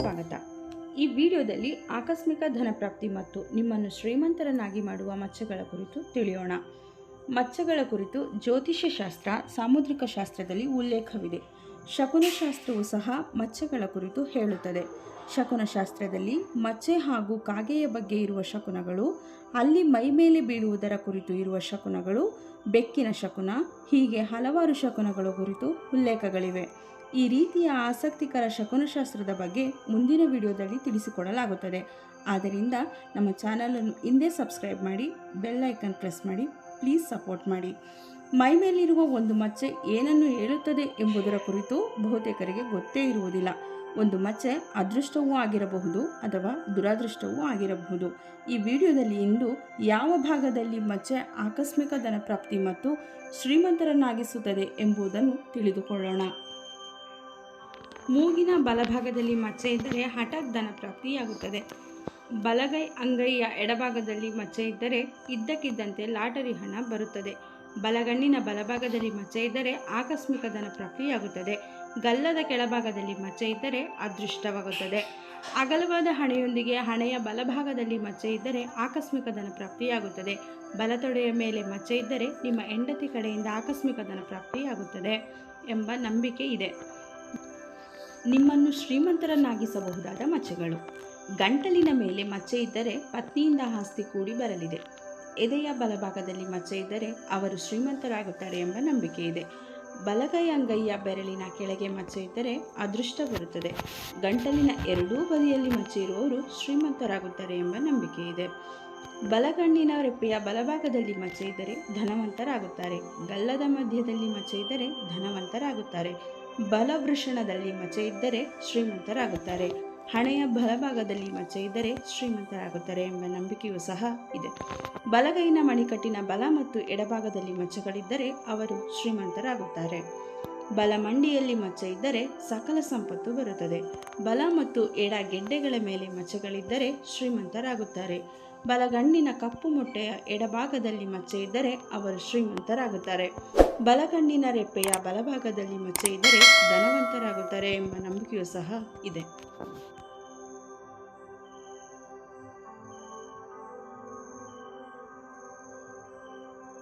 ಸ್ವಾಗತ. ಈ ವಿಡಿಯೋದಲ್ಲಿ ಆಕಸ್ಮಿಕ ಧನಪ್ರಾಪ್ತಿ ಮತ್ತು ನಿಮ್ಮನ್ನು ಶ್ರೀಮಂತರನ್ನಾಗಿ ಮಾಡುವ ಮಚ್ಚಗಳ ಕುರಿತು ತಿಳಿಯೋಣ. ಮಚ್ಚಗಳ ಕುರಿತು ಜ್ಯೋತಿಷ್ಯ ಶಾಸ್ತ್ರ ಸಾಮುದ್ರಿಕ ಶಾಸ್ತ್ರದಲ್ಲಿ ಉಲ್ಲೇಖವಿದೆ. ಶಕುನಶಾಸ್ತ್ರವು ಸಹ ಮಚ್ಚೆಗಳ ಕುರಿತು ಹೇಳುತ್ತದೆ. ಶಕುನಶಾಸ್ತ್ರದಲ್ಲಿ ಮಚ್ಚೆ ಹಾಗೂ ಕಾಗೆಯ ಬಗ್ಗೆ ಇರುವ ಶಕುನಗಳು, ಅಲ್ಲಿ ಮೈಮೇಲೆ ಬೀಳುವುದರ ಕುರಿತು ಇರುವ ಶಕುನಗಳು, ಬೆಕ್ಕಿನ ಶಕುನ, ಹೀಗೆ ಹಲವಾರು ಶಕುನಗಳ ಕುರಿತು ಉಲ್ಲೇಖಗಳಿವೆ. ಈ ರೀತಿಯ ಆಸಕ್ತಿಕರ ಶಕುನಶಾಸ್ತ್ರದ ಬಗ್ಗೆ ಮುಂದಿನ ವಿಡಿಯೋದಲ್ಲಿ ತಿಳಿಸಿಕೊಡಲಾಗುತ್ತದೆ. ಆದ್ದರಿಂದ ನಮ್ಮ ಚಾನಲನ್ನು ಹಿಂದೆ ಸಬ್ಸ್ಕ್ರೈಬ್ ಮಾಡಿ ಬೆಲ್ಲೈಕನ್ ಪ್ರೆಸ್ ಮಾಡಿ, ಪ್ಲೀಸ್ ಸಪೋರ್ಟ್ ಮಾಡಿ. ಮೈ ಮೇಲಿರುವ ಒಂದು ಮಚ್ಚೆ ಏನನ್ನು ಹೇಳುತ್ತದೆ ಎಂಬುದರ ಕುರಿತು ಬಹುತೇಕರಿಗೆ ಗೊತ್ತೇ ಇರುವುದಿಲ್ಲ. ಒಂದು ಮಚ್ಚೆ ಅದೃಷ್ಟವೂ ಆಗಿರಬಹುದು ಅಥವಾ ದುರಾದೃಷ್ಟವೂ ಆಗಿರಬಹುದು. ಈ ವಿಡಿಯೋದಲ್ಲಿ ಇಂದು ಯಾವ ಭಾಗದಲ್ಲಿ ಮಚ್ಚೆ ಆಕಸ್ಮಿಕ ಧನಪ್ರಾಪ್ತಿ ಮತ್ತು ಶ್ರೀಮಂತರನ್ನಾಗಿಸುತ್ತದೆ ಎಂಬುದನ್ನು ತಿಳಿದುಕೊಳ್ಳೋಣ. ಮೂಗಿನ ಬಲಭಾಗದಲ್ಲಿ ಮಚ್ಚೆ ಇದ್ದರೆ ಹಠಾತ್ ಧನ ಪ್ರಾಪ್ತಿಯಾಗುತ್ತದೆ ಬಲಗೈ ಅಂಗೈಯ ಎಡಭಾಗದಲ್ಲಿ ಮಚ್ಚೆ ಇದ್ದರೆ ಇದ್ದಕ್ಕಿದ್ದಂತೆ ಲಾಟರಿ ಹಣ ಬರುತ್ತದೆ. ಬಲಗಣ್ಣಿನ ಬಲಭಾಗದಲ್ಲಿ ಮಚ್ಚೆ ಇದ್ದರೆ ಆಕಸ್ಮಿಕ ಧನ ಪ್ರಾಪ್ತಿಯಾಗುತ್ತದೆ ಗಲ್ಲದ ಕೆಳಭಾಗದಲ್ಲಿ ಮಚ್ಚೆ ಇದ್ದರೆ ಅದೃಷ್ಟವಾಗುತ್ತದೆ. ಅಗಲವಾದ ಹಣೆಯೊಂದಿಗೆ ಹಣೆಯ ಬಲಭಾಗದಲ್ಲಿ ಮಚ್ಚೆ ಇದ್ದರೆ ಆಕಸ್ಮಿಕ ಧನ ಪ್ರಾಪ್ತಿಯಾಗುತ್ತದೆ ಬಲತೊಡೆಯ ಮೇಲೆ ಮಚ್ಚೆ ಇದ್ದರೆ ನಿಮ್ಮ ಹೆಂಡತಿ ಕಡೆಯಿಂದ ಆಕಸ್ಮಿಕ ಧನ ಪ್ರಾಪ್ತಿಯಾಗುತ್ತದೆ ಎಂಬ ನಂಬಿಕೆ ಇದೆ. ನಿಮ್ಮನ್ನು ಶ್ರೀಮಂತರನ್ನಾಗಿಸಬಹುದಾದ ಮಚ್ಚೆಗಳು. ಗಂಟಲಿನ ಮೇಲೆ ಮಚ್ಚೆ ಇದ್ದರೆ ಪತ್ನಿಯಿಂದ ಆಸ್ತಿ ಕೂಡಿ ಬರಲಿದೆ. ಎದೆಯ ಬಲಭಾಗದಲ್ಲಿ ಮಚ್ಚೆ ಇದ್ದರೆ ಅವರು ಶ್ರೀಮಂತರಾಗುತ್ತಾರೆ ಎಂಬ ನಂಬಿಕೆ ಇದೆ. ಬಲಗೈ ಅಂಗೈಯ ಬೆರಳಿನ ಕೆಳಗೆ ಮಚ್ಚೆ ಇದ್ದರೆ ಅದೃಷ್ಟ ಬರುತ್ತದೆ. ಗಂಟಲಿನ ಎರಡೂ ಬದಿಯಲ್ಲಿ ಮಚ್ಚೆ ಇರುವವರು ಶ್ರೀಮಂತರಾಗುತ್ತಾರೆ ಎಂಬ ನಂಬಿಕೆ ಇದೆ. ಬಲಗಣ್ಣಿನ ರೆಪ್ಪೆಯ ಬಲಭಾಗದಲ್ಲಿ ಮಚ್ಚೆ ಇದ್ದರೆ ಧನವಂತರಾಗುತ್ತಾರೆ. ಗಲ್ಲದ ಮಧ್ಯದಲ್ಲಿ ಮಚ್ಚೆ ಇದ್ದರೆ ಧನವಂತರಾಗುತ್ತಾರೆ. ಬಲವೃಷಣದಲ್ಲಿ ಮಚ್ಚೆ ಇದ್ದರೆ ಶ್ರೀಮಂತರಾಗುತ್ತಾರೆ. ಹಣೆಯ ಬಲಭಾಗದಲ್ಲಿ ಮಚ್ಚೆ ಇದ್ದರೆ ಶ್ರೀಮಂತರಾಗುತ್ತಾರೆ ಎಂಬ ನಂಬಿಕೆಯೂ ಸಹ ಇದೆ. ಬಲಗೈನ ಮಣಿಕಟ್ಟಿನ ಬಲ ಮತ್ತು ಎಡಭಾಗದಲ್ಲಿ ಮಚ್ಚೆಗಳಿದ್ದರೆ ಅವರು ಶ್ರೀಮಂತರಾಗುತ್ತಾರೆ. ಬಲ ಮಂಡಿಯಲ್ಲಿ ಮಚ್ಚೆ ಇದ್ದರೆ ಸಕಲ ಸಂಪತ್ತು ಬರುತ್ತದೆ. ಬಲ ಮತ್ತು ಎಡ ಗೆಡ್ಡೆಗಳ ಮೇಲೆ ಮಚ್ಚೆಗಳಿದ್ದರೆ ಶ್ರೀಮಂತರಾಗುತ್ತಾರೆ. ಬಲಗಣ್ಣಿನ ಕಪ್ಪು ಮೊಟ್ಟೆಯ ಎಡಭಾಗದಲ್ಲಿ ಮಚ್ಚೆ ಇದ್ದರೆ ಅವರು ಶ್ರೀಮಂತರಾಗುತ್ತಾರೆ. ಬಲಗಣ್ಣಿನ ರೆಪ್ಪೆಯ ಬಲಭಾಗದಲ್ಲಿ ಮಚ್ಚೆ ಇದ್ದರೆ ಧನವಂತರಾಗುತ್ತಾರೆ ಎಂಬ ನಂಬಿಕೆಯೂ ಸಹ ಇದೆ.